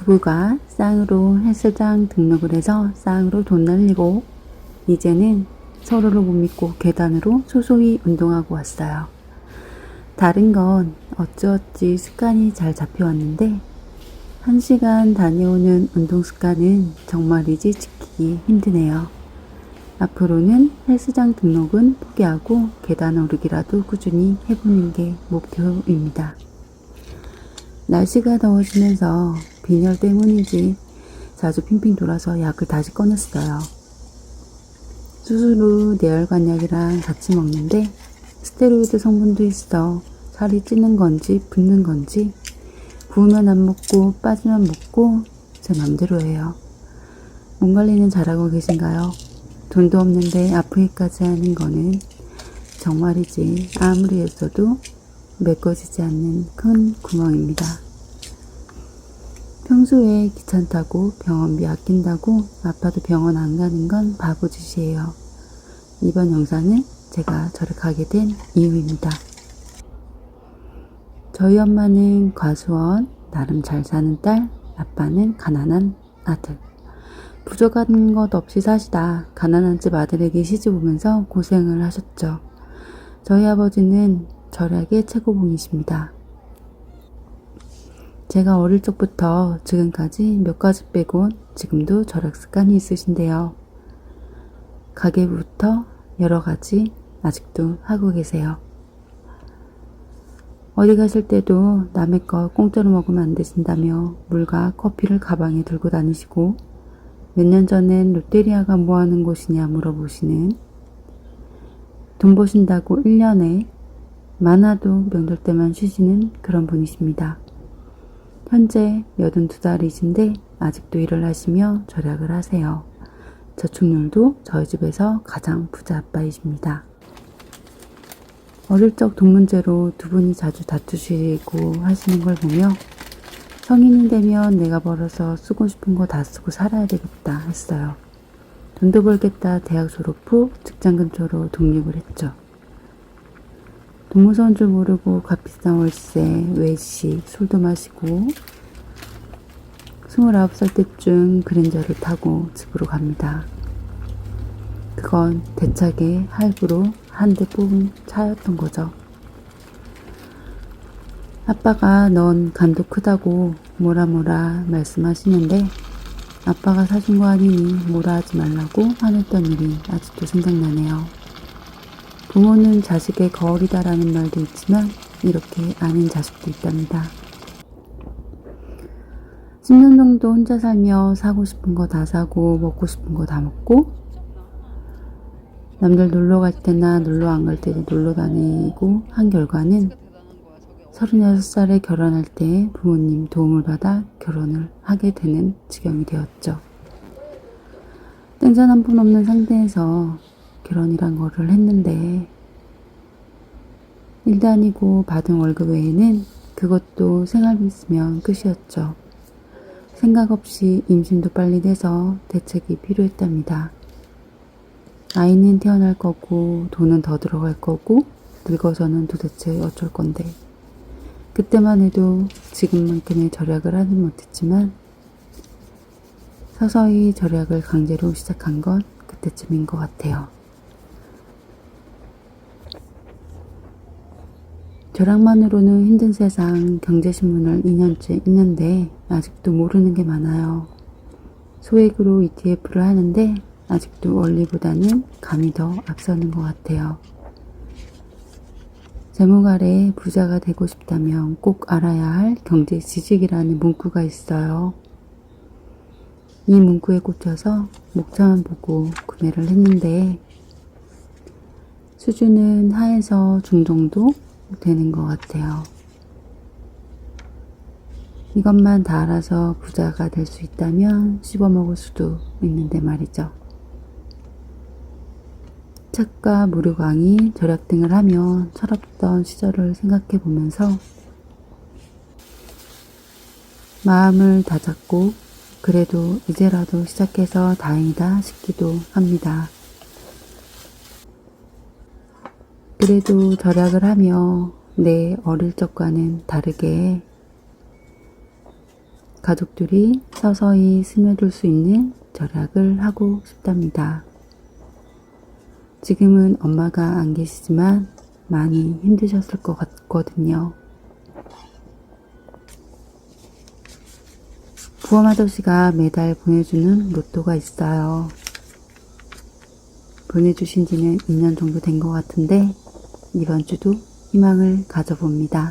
부부가 쌍으로 헬스장 등록을 해서 쌍으로 돈 날리고 이제는 서로를 못 믿고 계단으로 소소히 운동하고 왔어요. 다른 건 어찌어찌 습관이 잘 잡혀왔는데 한 시간 다녀오는 운동 습관은 정말이지 지키기 힘드네요. 앞으로는 헬스장 등록은 포기하고 계단 오르기라도 꾸준히 해보는 게 목표입니다. 날씨가 더워지면서 빈혈 때문인지 자주 핑핑 돌아서 약을 다시 꺼냈어요. 수술 후 뇌혈관약이랑 같이 먹는데 스테로이드 성분도 있어 살이 찌는 건지 붓는 건지 부으면 안 먹고 빠지면 먹고 제 맘대로 해요. 몸 관리는 잘하고 계신가요? 돈도 없는데 아프기까지 하는 거는 정말이지 아무리 했어도 메꿔지지 않는 큰 구멍입니다. 평소에 귀찮다고 병원비 아낀다고 아파도 병원 안 가는 건 바보 짓이에요. 이번 영상은 제가 저를 가게 된 이유입니다. 저희 엄마는 과수원, 나름 잘 사는 딸, 아빠는 가난한 아들. 부족한 것 없이 사시다 가난한 집 아들에게 시집 오면서 고생을 하셨죠. 저희 아버지는 절약의 최고봉이십니다. 제가 어릴 적부터 지금까지 몇 가지 빼곤 지금도 절약 습관이 있으신데요. 가게부터 여러 가지 아직도 하고 계세요. 어디 가실 때도 남의 거 공짜로 먹으면 안 되신다며 물과 커피를 가방에 들고 다니시고 몇 년 전엔 롯데리아가 뭐 하는 곳이냐 물어보시는 돈 버신다고 1년에 많아도 명절 때만 쉬시는 그런 분이십니다. 현재 82살이신데 아직도 일을 하시며 절약을 하세요. 저축률도 저희 집에서 가장 부자 아빠이십니다. 어릴 적 돈 문제로 두 분이 자주 다투시고 하시는 걸 보며 성인이 되면 내가 벌어서 쓰고 싶은 거 다 쓰고 살아야 되겠다 했어요. 돈도 벌겠다 대학 졸업 후 직장 근처로 독립을 했죠. 동무서인 줄 모르고 값비싼 월세, 외식, 술도 마시고 29살 때쯤 그랜저를 타고 집으로 갑니다. 그건 대차게 할부로 한 대 뽑은 차였던 거죠. 아빠가 넌 간도 크다고 뭐라 뭐라 말씀하시는데 아빠가 사준 거 아니니 뭐라 하지 말라고 화냈던 일이 아직도 생각나네요. 부모는 자식의 거울이다라는 말도 있지만 이렇게 아닌 자식도 있답니다. 10년 정도 혼자 살며 사고 싶은 거 다 사고 먹고 싶은 거 다 먹고 남들 놀러 갈 때나 놀러 안 갈 때도 놀러 다니고 한 결과는 36살에 결혼할 때 부모님 도움을 받아 결혼을 하게 되는 지경이 되었죠. 땡전 한 푼 없는 상태에서 결혼이란 거를 했는데 일도 아니고 받은 월급 외에는 그것도 생활비 있으면 끝이었죠. 생각 없이 임신도 빨리 돼서 대책이 필요했답니다. 아이는 태어날 거고 돈은 더 들어갈 거고 늙어서는 도대체 어쩔 건데 그때만 해도 지금만큼의 절약을 하진 못했지만 서서히 절약을 강제로 시작한 건 그때쯤인 것 같아요. 절약만으로는 힘든 세상 경제신문을 2년째 읽는데 아직도 모르는 게 많아요. 소액으로 ETF를 하는데 아직도 원리보다는 감이 더 앞서는 것 같아요. 제목 아래 부자가 되고 싶다면 꼭 알아야 할 경제 지식이라는 문구가 있어요. 이 문구에 꽂혀서 목차만 보고 구매를 했는데 수준은 하에서 중 정도 되는 것 같아요. 이것만 다 알아서 부자가 될 수 있다면 씹어 먹을 수도 있는데 말이죠. 책과 무료 강의, 절약 등을 하며 철없던 시절을 생각해 보면서 마음을 다잡고 그래도 이제라도 시작해서 다행이다 싶기도 합니다. 그래도 절약을 하며 내 어릴 적과는 다르게 가족들이 서서히 스며들 수 있는 절약을 하고 싶답니다. 지금은 엄마가 안 계시지만 많이 힘드셨을 것 같거든요. 부엄 아저씨가 매달 보내주는 로또가 있어요. 보내주신 지는 2년 정도 된 것 같은데 이번 주도 희망을 가져봅니다.